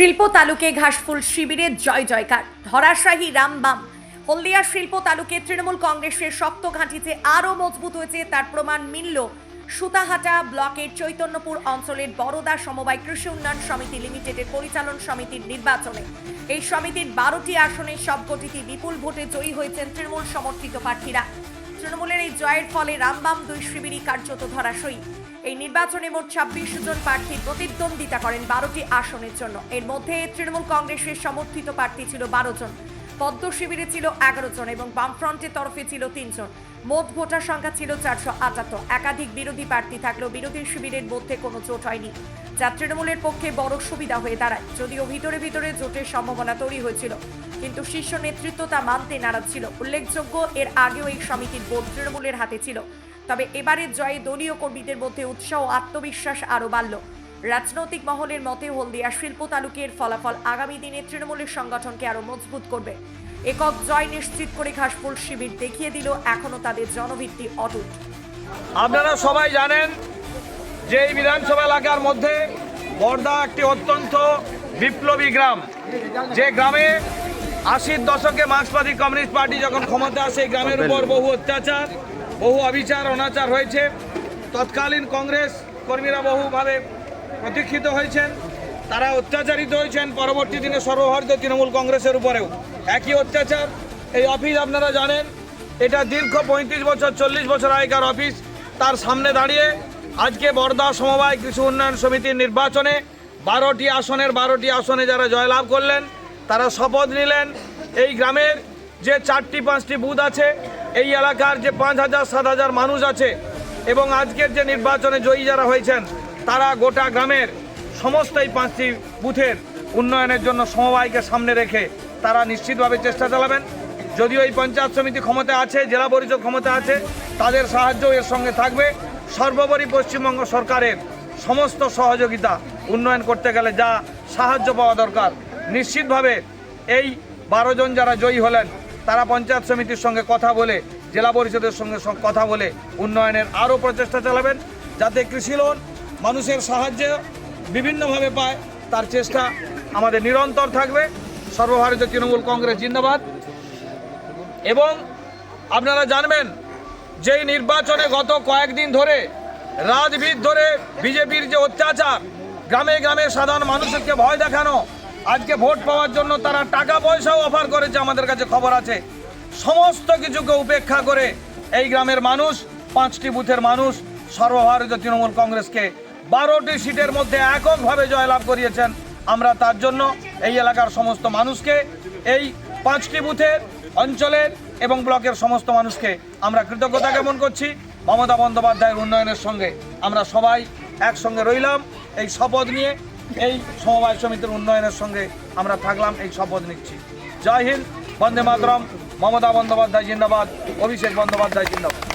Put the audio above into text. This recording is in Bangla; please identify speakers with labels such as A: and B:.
A: শিল্প তালুকে ঘাসফুল শিবিরের জয় জয়কার। ধরাশাহী রামবাম হলদিয়া শিল্প তালুকে তৃণমূল কংগ্রেসের শক্ত ঘাঁটিতে আরও মজবুত হয়েছে, তার প্রমাণ মিলল সুতাহাটা ব্লকের চৈতন্যপুর অঞ্চলের বড়দা সমবায় কৃষি উন্নয়ন সমিতি লিমিটেডের পরিচালন সমিতির নির্বাচনে। এই সমিতির বারোটি আসনে সবকটিতে বিপুল ভোটে জয়ী হয়েছেন তৃণমূল সমর্থিত প্রার্থীরা। তৃণমূলের এই জয়ের ফলে রামবাম দুই শিবিরই কার্যত ধরাশয়ী। এই নির্বাচনে মোট ছাব্বিশ জন প্রার্থী প্রতিদ্বন্দ্বিতা করেন বারোটি আসনের জন্য। এর মধ্যে তৃণমূল কংগ্রেসের সমর্থিত প্রার্থী ছিল বারো জন। পদ্ম শিবিরে ছিল এগারো জন এবং বামফ্রন্টের তরফে ছিল তিনজন মোট ভোটার সংখ্যা ছিল চারশো আটাত্তর। একাধিক বিরোধী প্রার্থী থাকলেও বিরোধী শিবিরের মধ্যে কোনো জোট হয়নি। যা তৃণমূলের পক্ষে বড় সুবিধা হয়ে দাঁড়ায়। যদিও ভিতরে ভিতরে জোটের সম্ভাবনা তৈরি হয়েছিল, কিন্তু শীর্ষ নেতৃত্ব তা মানতে নারাজ ছিল। উল্লেখযোগ্য, এর আগেও এই সমিতির বোর্ড তৃণমূলের হাতে ছিল। তবে এবারের জয়ে দলীয় কর্মীদের মধ্যে উৎসাহ আত্মবিশ্বাস আরও বাড়ল। রাজনৈতিক মহলের মতে, হলদিয়া শিল্প তালুকের ফলাফল আগামী দিনে তৃণমূলের সংগঠনকে আরও মজবুত করবে। একক জয় নিশ্চিত করে ঘাসফুল শিবির দেখিয়ে দিল এখনও তাদের জনভিত্তি অটুট।
B: আপনারা সবাই জানেন যে এই বিধানসভা এলাকার মধ্যে বর্দা একটি অত্যন্ত বিপ্লবী গ্রাম। যে গ্রামে আশির দশকে মার্ক্সবাদী কমিউনিস্ট পার্টি যখন ক্ষমতা আসে গ্রামের উপর বহু অত্যাচার বহু অবিচার অনাচার হয়েছে। তৎকালীন কংগ্রেস কর্মীরা বহুভাবে প্রতীক্ষিত হয়েছেন। তারা অত্যাচারিত হয়েছেন পরবর্তী দিনে সর্বভারতীয় তৃণমূল কংগ্রেসের উপরেও। একই অত্যাচার, এই অফিস আপনারা জানেন, এটা দীর্ঘ পঁয়ত্রিশ বছর, চল্লিশ বছর আগেকার অফিস। তার সামনে দাঁড়িয়ে আজকে বর্দা সমবায় কৃষি উন্নয়ন সমিতির নির্বাচনে বারোটি আসনের বারোটি আসনে যারা জয়লাভ করলেন, তারা শপথ নিলেন। এই গ্রামের যে চারটি, পাঁচটি বুথ আছে, এই এলাকার যে পাঁচ হাজার, সাত হাজার মানুষ আছে, এবং আজকের যে নির্বাচনে জয়ী যারা হয়েছেন, তারা গোটা গ্রামের সমস্ত এই পাঁচটি বুথের উন্নয়নের জন্য সমবায়কে সামনে রেখে তারা নিশ্চিতভাবে চেষ্টা চালাবেন। যদিও এই পঞ্চায়েত সমিতি ক্ষমতা আছে, জেলা পরিষদ ক্ষমতা আছে, তাদের সাহায্য এর সঙ্গে থাকবে। সর্বোপরি পশ্চিমবঙ্গ সরকারের সমস্ত সহযোগিতা উন্নয়ন করতে গেলে যা সাহায্য পাওয়া দরকার। নিশ্চিতভাবে এই বারো জন যারা জয়ী হলেন, তারা পঞ্চায়েত সমিতির সঙ্গে কথা বলে, জেলা পরিষদের সঙ্গে কথা বলে উন্নয়নের আরও প্রচেষ্টা চালাবেন। যাতে কৃষি লোন মানুষের সাহায্য বিভিন্নভাবে পায়, তার চেষ্টা আমাদের নিরন্তর থাকবে। সর্বভারতীয় তৃণমূল কংগ্রেস জিন্দাবাদ। এবং আপনারা জানবেন, যেই নির্বাচনে গত কয়েকদিন ধরে রাজভিত ধরে বিজেপির যে অত্যাচার, গ্রামে গ্রামে সাধারণ মানুষকে ভয় দেখানো, আজকে ভোট পাওয়ার জন্য তারা টাকা পয়সাও অফার করেছে, আমাদের কাছে খবর আছে। সমস্ত কিছুকে উপেক্ষা করে এই গ্রামের মানুষ, পাঁচটি বুথের মানুষ, সর্বভারতীয় তৃণমূল কংগ্রেসকে বারোটি সিটের মধ্যে এককভাবে জয়লাভ করিয়েছেন। আমরা তার জন্য এই এলাকার সমস্ত মানুষকে, এই পাঁচটি বুথের, অঞ্চলের এবং ব্লকের সমস্ত মানুষকে আমরা কৃতজ্ঞতা জ্ঞাপন করছি। মমতা বন্দ্যোপাধ্যায়ের উন্নয়নের সঙ্গে আমরা সবাই একসঙ্গে রইলাম। এই শপথ নিয়ে এই সমবায় সমিতির উন্নয়নের সঙ্গে আমরা থাকলাম। এই শপথ নিচ্ছি। জয় হিন্দ, বন্দে মাতরম, মমতা বন্দ্যোপাধ্যায় জিন্দাবাদ, অভিষেক বন্দ্যোপাধ্যায় জিন্দাবাদ।